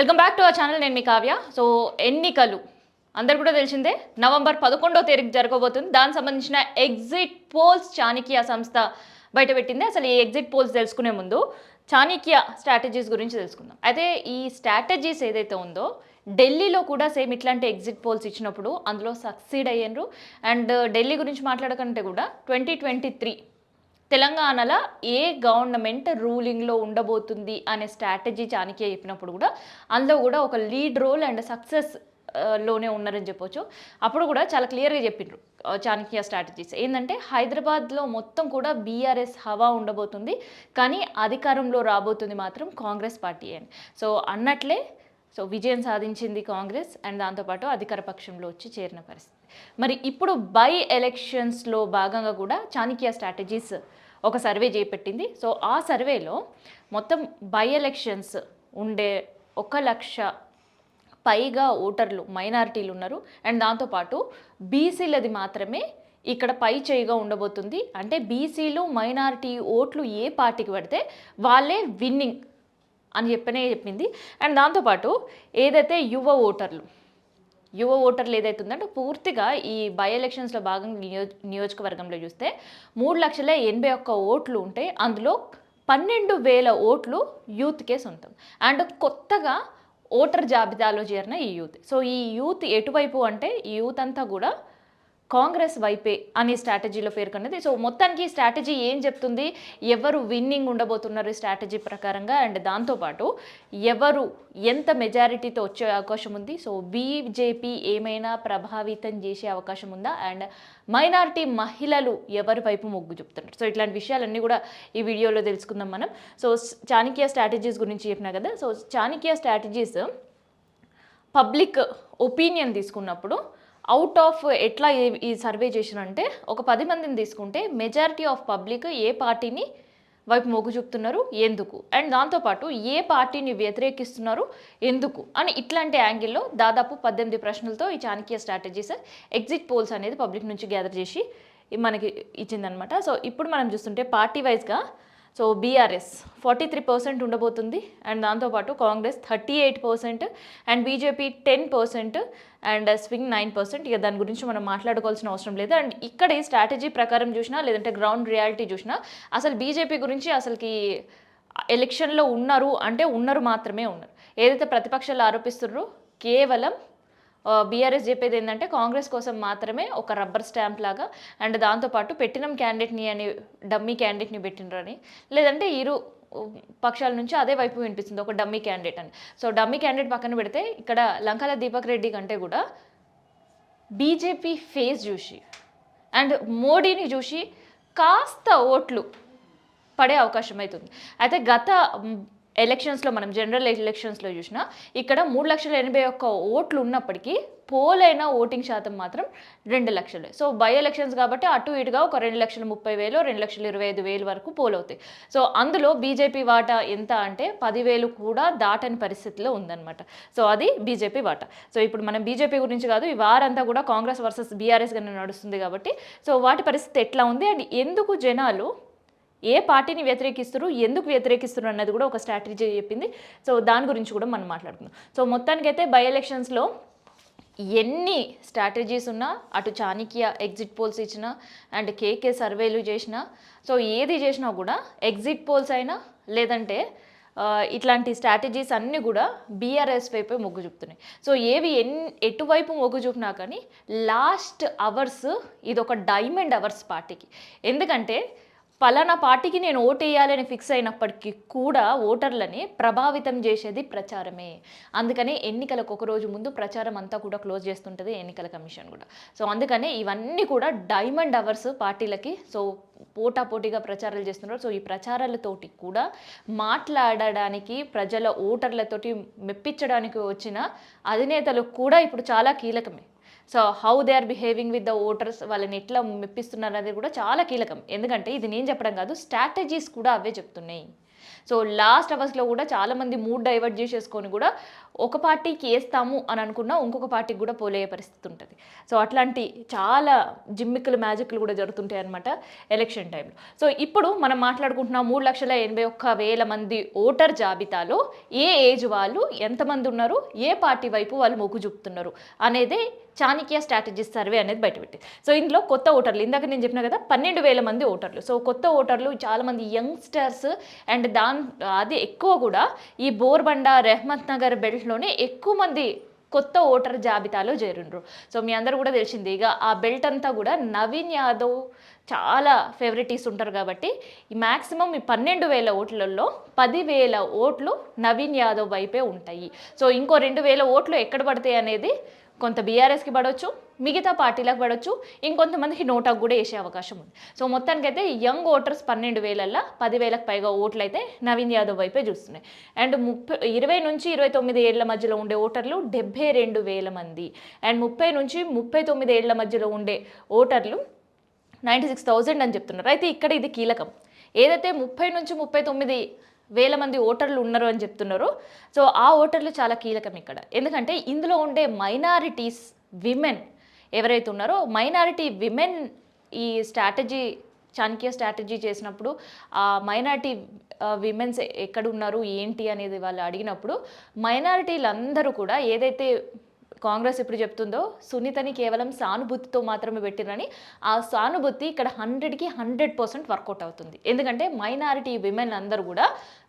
Welcome back to our channel నేను మీ Kavya. So ఎన్నికలు అందరు కూడా తెలిసిందే నవంబర్ పదకొండో తేదీకి జరగబోతుంది. దానికి సంబంధించిన ఎగ్జిట్ పోల్స్ చాణిక్య సంస్థ బయటపెట్టింది. అసలు ఈ ఎగ్జిట్ పోల్స్ తెలుసుకునే ముందు చాణిక్య స్ట్రాటజీస్ గురించి తెలుసుకుందాం. అయితే ఈ స్ట్రాటజీస్ ఏదైతే ఉందో ఢిల్లీలో కూడా సేమ్ ఇట్లాంటి ఎగ్జిట్ పోల్స్ ఇచ్చినప్పుడు అందులో సక్సీడ్ అయ్యారు అండ్ ఢిల్లీ గురించి మాట్లాడకంటే కూడా ట్వంటీ ట్వంటీ త్రీ తెలంగాణలో ఏ గవర్నమెంట్ రూలింగ్లో ఉండబోతుంది అనే స్ట్రాటజీ చాణక్య చెప్పినప్పుడు కూడా అందులో కూడా ఒక లీడ్ రోల్ అండ్ సక్సెస్లోనే ఉన్నారని చెప్పొచ్చు. అప్పుడు కూడా చాలా క్లియర్గా చెప్పిండ్రు ఆ, చాణక్య స్ట్రాటజీస్. ఏంటంటే హైదరాబాద్లో మొత్తం కూడా బీఆర్ఎస్ హవా ఉండబోతుంది కానీ అధికారంలో రాబోతుంది మాత్రం కాంగ్రెస్ పార్టీ అని. సో అన్నట్లే సో విజయం సాధించింది కాంగ్రెస్ అండ్ దాంతోపాటు అధికార పక్షంలో వచ్చి చేరిన పరిస్థితి. మరి ఇప్పుడు బై ఎలక్షన్స్లో భాగంగా కూడా చాణక్య స్ట్రాటజీస్ ఒక సర్వే చేపట్టింది. సో ఆ సర్వేలో మొత్తం బై ఎలక్షన్స్ ఉండే ఒక లక్ష పైగా ఓటర్లు మైనారిటీలు ఉన్నారు. అండ్ దాంతోపాటు బీసీలది మాత్రమే ఇక్కడ పై చేయిగా ఉండబోతుంది. అంటే బీసీలు మైనారిటీ ఓట్లు ఏ పార్టీకి పడితే వాళ్ళే విన్నింగ్ అని చెప్పనే చెప్పింది. అండ్ దాంతోపాటు ఏదైతే యువ ఓటర్లు యువ ఓటర్లు ఏదైతే ఉందంటే పూర్తిగా ఈ బై ఎలక్షన్స్లో భాగంగా నియోజ నియోజకవర్గంలో చూస్తే మూడు లక్షల ఎనభై ఒక్క ఓట్లు ఉంటే అందులో పన్నెండు వేల ఓట్లు యూత్కే సొంతం. అండ్ కొత్తగా ఓటర్ జాబితాలో చేరిన ఈ యూత్. సో ఈ యూత్ ఎటువైపు అంటే ఈ యూత్ అంతా కూడా కాంగ్రెస్ వైపే అనే స్ట్రాటజీలో పేర్కొన్నది. సో మొత్తానికి ఈ స్ట్రాటజీ ఏం చెప్తుంది? ఎవరు విన్నింగ్ ఉండబోతున్నారు ఈ స్ట్రాటజీ ప్రకారంగా? అండ్ దాంతోపాటు ఎవరు ఎంత మెజారిటీతో వచ్చే అవకాశం ఉంది? సో బీజేపీ ఏమైనా ప్రభావితం చేసే అవకాశం ఉందా? అండ్ మైనారిటీ మహిళలు ఎవరి వైపు మొగ్గు చూపుతున్నారు? సో ఇట్లాంటి విషయాలన్నీ కూడా ఈ వీడియోలో తెలుసుకుందాం మనం. సో చాణక్య స్ట్రాటజీస్ గురించి చెప్పినా కదా? So Chanakya strategies public opinion తీసుకున్నప్పుడు అవుట్ ఆఫ్ ఎట్లా ఈ- సర్వే చేసినంటే ఒక పది మందిని తీసుకుంటే మెజారిటీ ఆఫ్ పబ్లిక్ ఏ పార్టీని వైపు మొగ్గు చూపుతున్నారు? ఎందుకు? అండ్ దాంతోపాటు ఏ పార్టీని వ్యతిరేకిస్తున్నారు? ఎందుకు? అని ఇట్లాంటి యాంగిల్లో దాదాపు పద్దెనిమిది ప్రశ్నలతో ఈ చాణక్య స్ట్రాటజీస్ ఎగ్జిట్ పోల్స్ అనేది పబ్లిక్ నుంచి గ్యాదర్ చేసి మనకి ఇచ్చిందనమాట సో ఇప్పుడు మనం చూస్తుంటే పార్టీ వైజ్గా so BRS forty three percent ఉండబోతుంది. అండ్ దాంతోపాటు Congress thirty eight percent and BJP ten percent and swing nine percent ఇక దాని గురించి మనం మాట్లాడుకోవాల్సిన అవసరం లేదు. అండ్ ఇక్కడ ఈ స్ట్రాటజీ ప్రకారం చూసినా లేదంటే గ్రౌండ్ రియాలిటీ చూసినా అసలు బీజేపీ గురించి అసలుకి ఎలక్షన్లో ఉన్నారు అంటే ఉన్నారు మాత్రమే ఉన్నారు. ఏదైతే ప్రతిపక్షాలు ఆరోపిస్తున్నారో కేవలం బీఆర్ఎస్ చెప్పేది ఏంటంటే కాంగ్రెస్ కోసం మాత్రమే ఒక రబ్బర్ స్టాంప్ లాగా అండ్ దాంతోపాటు పెట్టినం క్యాండిడేట్ని అని డమ్మీ క్యాండిడేట్ని పెట్టినరని లేదంటే ఇరు పక్షాల నుంచి అదే వైపు వినిపిస్తుంది ఒక డమ్మీ క్యాండిడేట్ అని. సో డమ్మీ క్యాండిడేట్ పక్కన పెడితే ఇక్కడ లంకాల దీపక్ రెడ్డి కంటే కూడా బీజేపీ ఫేస్ చూసి అండ్ మోడీని చూసి కాస్త ఓట్లు పడే అవకాశం అవుతుంది అయితే గత ఎలక్షన్స్లో మనం జనరల్ ఎలక్షన్స్లో చూసినా ఇక్కడ మూడు లక్షల ఎనభై ఒక్క ఓట్లు ఉన్నప్పటికీ పోలైన ఓటింగ్ శాతం మాత్రం రెండు లక్షలే. సో బై ఎలక్షన్స్ కాబట్టి అటు ఇటుగా ఒక రెండు లక్షల ముప్పై వేలు రెండు లక్షల ఇరవై ఐదు వేలు వరకు పోల్ అవుతాయి సో అందులో బీజేపీ వాటా ఎంత అంటే పదివేలు కూడా దాటని పరిస్థితిలో ఉందన్నమాట. సో అది బీజేపీ వాటా. సో ఇప్పుడు మనం బీజేపీ గురించి కాదు ఈ వారంతా కూడా కాంగ్రెస్ వర్సెస్ బీఆర్ఎస్ గానే నడుస్తుంది కాబట్టి సో వాటి పరిస్థితి ఎట్లా ఉంది? అండ్ ఎందుకు జనాలు ఏ పార్టీని వ్యతిరేకిస్తారు ఎందుకు వ్యతిరేకిస్తారు అన్నది కూడా ఒక స్ట్రాటజీ చెప్పింది. సో దాని గురించి కూడా మనం మాట్లాడుకుందాం. సో మొత్తానికైతే బై ఎలక్షన్స్లో ఎన్ని స్ట్రాటజీస్ ఉన్నా అటు చాణిక్య ఎగ్జిట్ పోల్స్ ఇచ్చినా అండ్ కేకే సర్వేలు చేసినా సో ఏది చేసినా కూడా ఎగ్జిట్ పోల్స్ అయినా లేదంటే ఇట్లాంటి స్ట్రాటజీస్ అన్నీ కూడా బీఆర్ఎస్ వైపే మొగ్గు చూపుతున్నాయి. సో ఏవి ఎన్ ఎటువైపు మొగ్గు చూపినా కానీ లాస్ట్ అవర్స్ ఇది ఒక డైమండ్ అవర్స్ పార్టీకి. ఎందుకంటే పలానా పార్టీకి నేను ఓటేయాలని ఫిక్స్ అయినప్పటికీ కూడా ఓటర్లని ప్రభావితం చేసేది ప్రచారమే. అందుకనే ఎన్నికలకు ఒక రోజు ముందు ప్రచారం అంతా కూడా క్లోజ్ చేస్తుంటుంది ఎన్నికల కమిషన్ కూడా. సో అందుకనే ఇవన్నీ కూడా డైమండ్ అవర్స్ పార్టీలకి సో పోటాపోటీగా ప్రచారాలు చేస్తున్నారు. సో ఈ ప్రచారాలతోటి కూడా మాట్లాడడానికి ప్రజల ఓటర్లతోటి మెప్పించడానికి వచ్చిన అధినేతలు కూడా ఇప్పుడు చాలా కీలకమే. So how they are behaving with the voters వాళ్ళని ఎట్లా మెప్పిస్తున్నారు అనేది కూడా చాలా కీలకం. ఎందుకంటే ఇది నేను చెప్పడం కాదు స్ట్రాటజీస్ కూడా అవే చెప్తున్నాయి. సో లాస్ట్ అవర్స్లో కూడా చాలామంది మూడ్ డైవర్ట్ చేసేసుకొని కూడా ఒక పార్టీకి వేస్తాము అని అనుకున్నా ఇంకొక పార్టీకి కూడా పోలే పరిస్థితి ఉంటుంది. సో అట్లాంటి చాలా జిమ్మిక్కులు మ్యాజిక్లు కూడా జరుగుతుంటాయి అనమాట ఎలక్షన్ టైంలో సో ఇప్పుడు మనం మాట్లాడుకుంటున్న మూడు లక్షల ఎనభై ఒక్క వేల మంది ఓటర్ జాబితాలో ఏ ఏజ్ వాళ్ళు ఎంతమంది ఉన్నారు ఏ పార్టీ వైపు వాళ్ళు మొగ్గు చూపుతున్నారు అనేది చాణిక్య స్ట్రాటజీస్ సర్వే అనేది బయటపెట్టి సో ఇందులో కొత్త ఓటర్లు ఇందాక నేను చెప్పిన కదా పన్నెండు వేల మంది ఓటర్లు. సో కొత్త ఓటర్లు చాలామంది యంగ్స్టర్స్ అండ్ దాని అది ఎక్కువ కూడా ఈ బోర్బండ రెహ్మత్ నగర్ బెల్ట్లోనే ఎక్కువ మంది కొత్త ఓటర్ జాబితాలో చేరిండ్రు. సో మీ అందరూ కూడా తెలిసింది ఇక ఆ బెల్ట్ అంతా కూడా నవీన్ యాదవ్ చాలా ఫేవరెటీస్ ఉంటారు కాబట్టి ఈ మ్యాక్సిమం ఈ పన్నెండు వేల ఓట్లలో పదివేల ఓట్లు నవీన్ యాదవ్ వైపే ఉంటాయి. సో ఇంకో రెండు వేల ఓట్లు ఎక్కడ పడతాయి అనేది కొంత బీఆర్ఎస్కి పడవచ్చు మిగతా పార్టీలకు పడవచ్చు ఇంకొంతమందికి నోటాకు కూడా వేసే అవకాశం ఉంది. సో మొత్తానికైతే యంగ్ ఓటర్స్ పన్నెండు వేలల్లో పదివేలకు పైగా ఓట్లు అయితే నవీన్ యాదవ్ వైపే చూస్తున్నాయి. అండ్ ముప్పై ఇరవై నుంచి ఇరవై తొమ్మిది ఏళ్ళ మధ్యలో ఉండే ఓటర్లు డెబ్బై రెండు వేల మంది. అండ్ ముప్పై నుంచి ముప్పై తొమ్మిది ఏళ్ళ మధ్యలో ఉండే ఓటర్లు నైంటీ సిక్స్ థౌజండ్ అని చెప్తున్నారు. అయితే ఇక్కడ ఇది కీలకం. ఏదైతే ముప్పై నుంచి ముప్పై తొమ్మిది వేల మంది ఓటర్లు ఉన్నారు అని చెప్తున్నారు. సో ఆ ఓటర్లు చాలా కీలకం ఇక్కడ. ఎందుకంటే ఇందులో ఉండే మైనారిటీస్ విమెన్ ఎవరైతే ఉన్నారో మైనారిటీ విమెన్ ఈ స్ట్రాటజీ చాణక్య స్ట్రాటజీ చేసినప్పుడు ఆ మైనారిటీ విమెన్స్ ఎక్కడ ఉన్నారు ఏంటి అనేది వాళ్ళు అడిగినప్పుడు మైనారిటీలందరూ కూడా ఏదైతే కాంగ్రెస్ ఇప్పుడు చెప్తుందో సునీతని కేవలం సానుభూతితో మాత్రమే పెట్టిరని ఆ సానుభూతి ఇక్కడ హండ్రెడ్కి హండ్రెడ్ పర్సెంట్ వర్కౌట్ అవుతుంది. ఎందుకంటే మైనారిటీ విమెన్ అందరూ కూడా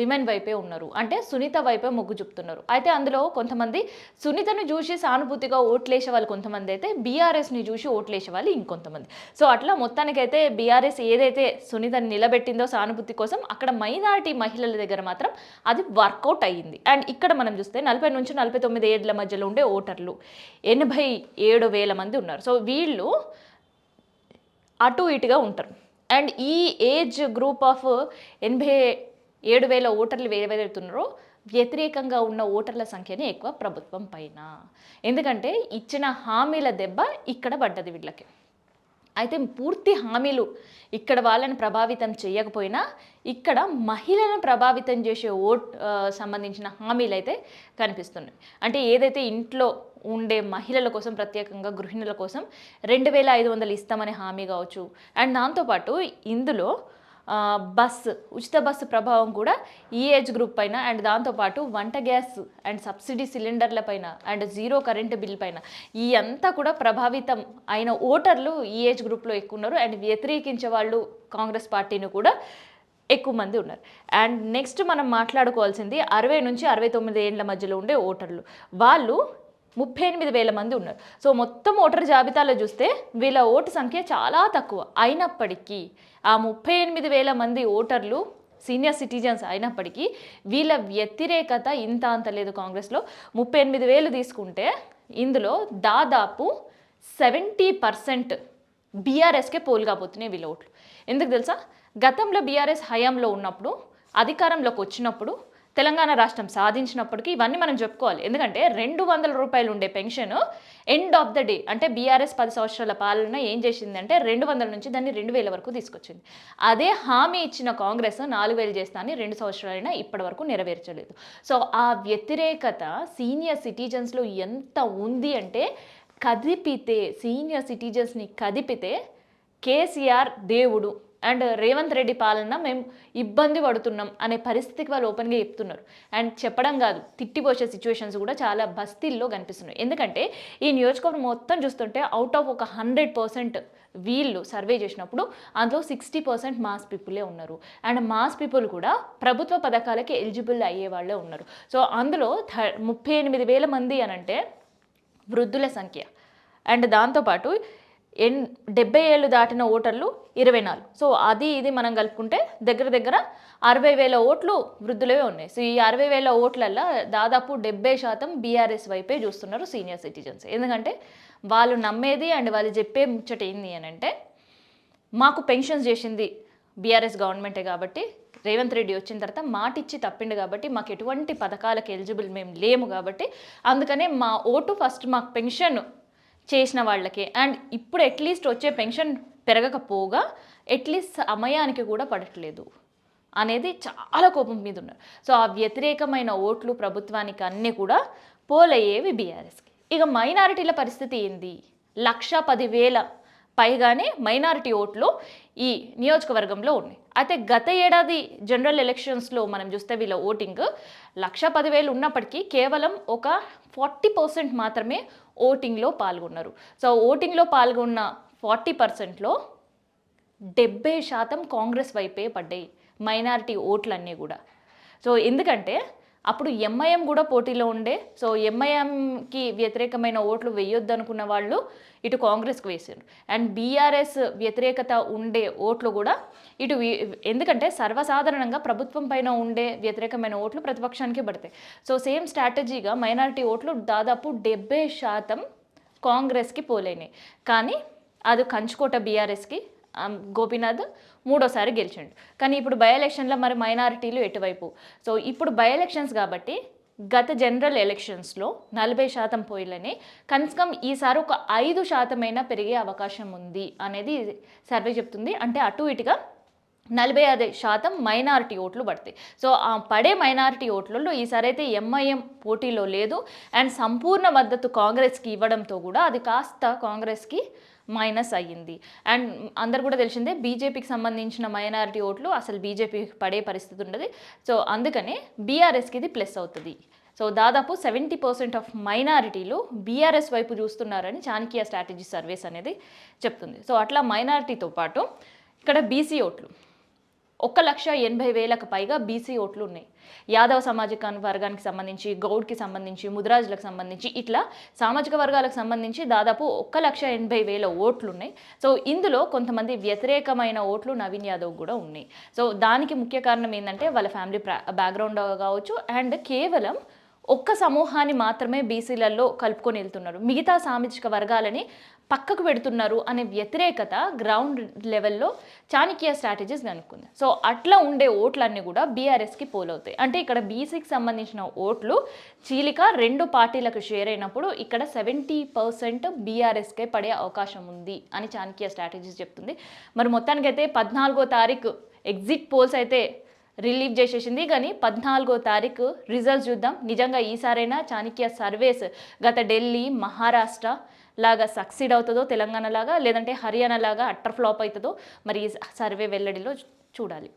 విమెన్ వైపే ఉన్నారు. అంటే సునీత వైపే మొగ్గు చూపుతున్నారు. అయితే అందులో కొంతమంది సునీతను చూసి సానుభూతిగా ఓట్లేసే వాళ్ళు కొంతమంది అయితే బీఆర్ఎస్ని చూసి ఓట్లేసే వాళ్ళు ఇంకొంతమంది. సో అట్లా మొత్తానికైతే బీఆర్ఎస్ ఏదైతే సునీతని నిలబెట్టిందో సానుభూతి కోసం అక్కడ మైనారిటీ మహిళల దగ్గర మాత్రం అది వర్కౌట్ అయ్యింది. అండ్ ఇక్కడ మనం చూస్తే నలభై నుంచి నలభై తొమ్మిది ఏళ్ళ మధ్యలో ఉండే ఓటర్లు ఎనభై ఏడు వేల మంది ఉన్నారు. సో వీళ్ళు అటు ఇటుగా ఉంటారు. అండ్ ఈ ఏజ్ గ్రూప్ ఆఫ్ ఎనభై ఏడు వేల ఓటర్లు ఏవైతున్నారో వ్యతిరేకంగా ఉన్న ఓటర్ల సంఖ్యనే ఎక్కువ ప్రభుత్వం పైన. ఎందుకంటే ఇచ్చిన హామీల దెబ్బ ఇక్కడ పడ్డది వీళ్ళకి. అయితే పూర్తి హామీలు ఇక్కడ వాళ్ళని ప్రభావితం చేయకపోయినా ఇక్కడ మహిళలను ప్రభావితం చేసే ఓట్ సంబంధించిన హామీలు అయితే కనిపిస్తున్నాయి. అంటే ఏదైతే ఇంట్లో ఉండే మహిళల కోసం ప్రత్యేకంగా గృహిణుల కోసం రెండు వేల ఐదు వందలు ఇస్తామనే హామీ కావచ్చు. అండ్ దాంతోపాటు ఇందులో బస్ బస్సు ఉచిత బస్సు ప్రభావం కూడా ఈ ఏజ్ గ్రూప్ పైన అండ్ దాంతోపాటు వంట గ్యాస్ అండ్ సబ్సిడీ సిలిండర్ల పైన అండ్ జీరో కరెంటు బిల్ పైన ఈ అంతా కూడా ప్రభావితం అయిన ఓటర్లు ఈ ఏజ్ గ్రూప్లో ఎక్కువ ఉన్నారు. అండ్ వ్యతిరేకించే వాళ్ళు కాంగ్రెస్ పార్టీని కూడా ఎక్కువ మంది ఉన్నారు. అండ్ నెక్స్ట్ మనం మాట్లాడుకోవాల్సింది అరవై నుంచి అరవై తొమ్మిది ఏళ్ళ మధ్యలో ఉండే ఓటర్లు. వాళ్ళు ముప్పై ఎనిమిది వేల మంది ఉన్నారు. సో మొత్తం ఓటర్ జాబితాలో చూస్తే వీళ్ళ ఓటు సంఖ్య చాలా తక్కువ అయినప్పటికీ ఆ ముప్పై ఎనిమిది వేల మంది ఓటర్లు సీనియర్ సిటిజన్స్ అయినప్పటికీ వీళ్ళ వ్యతిరేకత ఇంత అంత లేదు కాంగ్రెస్లో. ముప్పై ఎనిమిది వేలు తీసుకుంటే ఇందులో దాదాపు సెవెంటీ పర్సెంట్ బీఆర్ఎస్కే పోల్ కాబోతున్నాయి వీళ్ళ ఓట్లు. ఎందుకు తెలుసా? గతంలో బీఆర్ఎస్ హయాంలో ఉన్నప్పుడు అధికారంలోకి వచ్చినప్పుడు తెలంగాణ రాష్ట్రం సాధించినప్పటికీ ఇవన్నీ మనం చెప్పుకోవాలి. ఎందుకంటే రెండు వందల రూపాయలు ఉండే pension end of the day అంటే బీఆర్ఎస్ పది సంవత్సరాల పాలన ఏం చేసిందంటే రెండు వందల నుంచి దాన్ని రెండు వేల వరకు తీసుకొచ్చింది. అదే హామీ ఇచ్చిన కాంగ్రెస్ నాలుగు వేలు చేస్తానని రెండు సంవత్సరాలైనా ఇప్పటి వరకు నెరవేర్చలేదు. సో ఆ వ్యతిరేకత సీనియర్ సిటిజన్స్లో ఎంత ఉంది అంటే కదిపితే సీనియర్ సిటిజన్స్ని కదిపితే కేసీఆర్ దేవుడు. అండ్ రేవంత్ రెడ్డి పాలన మేము ఇబ్బంది పడుతున్నాం అనే పరిస్థితికి వాళ్ళు ఓపెన్గా చెప్తున్నారు. అండ్ చెప్పడం కాదు తిట్టిపోసే సిచ్యువేషన్స్ కూడా చాలా బస్తీల్లో కనిపిస్తున్నాయి. ఎందుకంటే ఈ నియోజకవర్గం మొత్తం చూస్తుంటే అవుట్ ఆఫ్ ఒక హండ్రెడ్ పర్సెంట్ వీళ్ళు సర్వే చేసినప్పుడు అందులో సిక్స్టీ పర్సెంట్ మాస్ పీపులే ఉన్నారు. అండ్ మాస్ పీపుల్ కూడా ప్రభుత్వ పథకాలకి ఎలిజిబుల్ అయ్యే వాళ్ళే ఉన్నారు. సో అందులో థ ముప్పై ఎనిమిది వేల మంది అనంటే వృద్ధుల సంఖ్య. అండ్ దాంతోపాటు ఎన్ డెబ్బై ఏళ్ళు దాటిన ఓటర్లు ఇరవై నాలుగు. సో అది ఇది మనం కలుపుకుంటే దగ్గర దగ్గర అరవై వేల ఓట్లు వృద్ధులవే ఉన్నాయి. సో ఈ అరవై వేల ఓట్లల్లో దాదాపు డెబ్బై శాతం బీఆర్ఎస్ వైపే చూస్తున్నారు సీనియర్ సిటిజన్స్. ఎందుకంటే వాళ్ళు నమ్మేది అండ్ వాళ్ళు చెప్పే ముచ్చట ఏంది అని అంటే మాకు పెన్షన్స్ చేసింది బీఆర్ఎస్ గవర్నమెంటే కాబట్టి రేవంత్ రెడ్డి వచ్చిన తర్వాత మాటిచ్చి తప్పిండు కాబట్టి మాకు ఎటువంటి పథకాలకు ఎలిజిబుల్ మేము లేము కాబట్టి అందుకనే మా ఓటు ఫస్ట్ మాకు పెన్షన్ చేసిన వాళ్ళకే. అండ్ ఇప్పుడు అట్లీస్ట్ వచ్చే పెన్షన్ పెరగకపోగా అట్లీస్ట్ సమయానికి కూడా పడట్లేదు అనేది చాలా కోపం మీద ఉన్నారు. సో ఆ వ్యతిరేకమైన ఓట్లు ప్రభుత్వానికి అన్నీ కూడా పోలయ్యేవి బీఆర్ఎస్కి ఇక మైనారిటీల పరిస్థితి ఏంది? లక్ష పదివేల పైగానే మైనారిటీ ఓట్లు ఈ నియోజకవర్గంలో ఉన్నాయి. అయితే గత ఏడాది జనరల్ ఎలక్షన్స్లో మనం చూస్తే వీళ్ళ ఓటింగ్ లక్ష పదివేలు ఉన్నప్పటికీ కేవలం ఒక ఫార్టీ పర్సెంట్ మాత్రమే ఓటింగ్లో పాల్గొన్నారు. సో ఓటింగ్లో పాల్గొన్న ఫార్టీ పర్సెంట్లో డెబ్బై శాతం కాంగ్రెస్ వైపే పడ్డాయి మైనారిటీ ఓట్లన్నీ కూడా. సో ఎందుకంటే అప్పుడు ఎంఐఎం కూడా పోటీలో ఉండే. సో ఎంఐఎంకి వ్యతిరేకమైన ఓట్లు వేయొద్దు అనుకున్న వాళ్ళు ఇటు కాంగ్రెస్కి వేసారు అండ్ బీఆర్ఎస్ వ్యతిరేకత ఉండే ఓట్లు కూడా ఇటు ఎందుకంటే సర్వసాధారణంగా ప్రభుత్వం పైన ఉండే వ్యతిరేకమైన ఓట్లు ప్రతిపక్షానికి పడతాయి. సో సేమ్ స్ట్రాటజీగా మైనారిటీ ఓట్లు దాదాపు డెబ్బై శాతం కాంగ్రెస్కి పోలేనాయి. కానీ అది కంచుకోట బీఆర్ఎస్కి గోపీనాథ్ మూడోసారి గెలిచిండు. కానీ ఇప్పుడు బై ఎలక్షన్లో మరి మైనారిటీలు ఎటువైపు? సో ఇప్పుడు బై ఎలక్షన్స్ కాబట్టి గత జనరల్ ఎలక్షన్స్లో నలభై శాతం పోయిలని కనీసం ఈసారి ఒక ఐదు శాతమైనా పెరిగే అవకాశం ఉంది అనేది సర్వే చెప్తుంది. అంటే అటు ఇటుగా నలభై ఐదు శాతం మైనారిటీ ఓట్లు పడతాయి. సో ఆ పడే మైనారిటీ ఓట్లలో ఈసారి అయితే ఎంఐఎం పోటీలో లేదు. అండ్ సంపూర్ణ మద్దతు కాంగ్రెస్కి ఇవ్వడంతో కూడా అది కాస్త కాంగ్రెస్కి మైనస్ అయ్యింది. అండ్ అందరు కూడా తెలిసిందే బీజేపీకి సంబంధించిన మైనారిటీ ఓట్లు అసలు బీజేపీకి పడే పరిస్థితి ఉండదు. సో అందుకనే బీఆర్ఎస్కి ఇది ప్లస్ అవుతుంది. సో దాదాపు సెవెంటీ పర్సెంట్ ఆఫ్ మైనారిటీలు బీఆర్ఎస్ వైపు చూస్తున్నారని చాణక్య స్ట్రాటజీ సర్వేస్ అనేది చెప్తుంది. సో అట్లా మైనారిటీతో పాటు ఇక్కడ బీసీ ఓట్లు. ఒక్క లక్ష ఎనభై వేలకు పైగా బీసీ ఓట్లు ఉన్నాయి. యాదవ సామాజిక వర్గానికి సంబంధించి గౌడ్కి సంబంధించి ముదిరాజులకు సంబంధించి ఇట్లా సామాజిక వర్గాలకు సంబంధించి దాదాపు ఒక్క లక్ష ఎనభై వేల ఓట్లు ఉన్నాయి. సో ఇందులో కొంతమంది వ్యతిరేకమైన ఓట్లు నవీన్ యాదవ్ కూడా ఉన్నాయి. సో దానికి ముఖ్య కారణం ఏంటంటే వాళ్ళ ఫ్యామిలీ బ్యాక్గ్రౌండ్ కావచ్చు అండ్ కేవలం ఒక్క సమూహాన్ని మాత్రమే బీసీలలో కలుపుకొని వెళ్తున్నారు. మిగతా సామాజిక వర్గాలని పక్కకు పెడుతున్నారు అనే వ్యతిరేకత గ్రౌండ్ లెవెల్లో చాణక్య స్ట్రాటజీస్ కనుక్కుంది సో అట్లా ఉండే ఓట్లన్నీ కూడా బీఆర్ఎస్కి పోలవుతాయి. అంటే ఇక్కడ బీసీకి సంబంధించిన ఓట్లు చీలిక రెండు పార్టీలకు షేర్ అయినప్పుడు ఇక్కడ సెవెంటీ పర్సెంట్ బీఆర్ఎస్కే పడే అవకాశం ఉంది అని చాణక్య స్ట్రాటజీస్ చెప్తుంది. మరి మొత్తానికైతే పద్నాలుగో తారీఖు ఎగ్జిట్ పోల్స్ అయితే రిలీవ్ చేసేసింది. కానీ పద్నాలుగో తారీఖు రిజల్ట్స్ చూద్దాం. నిజంగా ఈసారైనా చాణక్య సర్వేస్ గత ఢిల్లీ మహారాష్ట్ర లాగా సక్సీడ్ అవుతుందో తెలంగాణ లాగా లేదంటే హర్యానా లాగా అట్టర్ ఫ్లాప్ అవుతుందో మరి ఈ సర్వే వెల్లడిలో చూడాలి.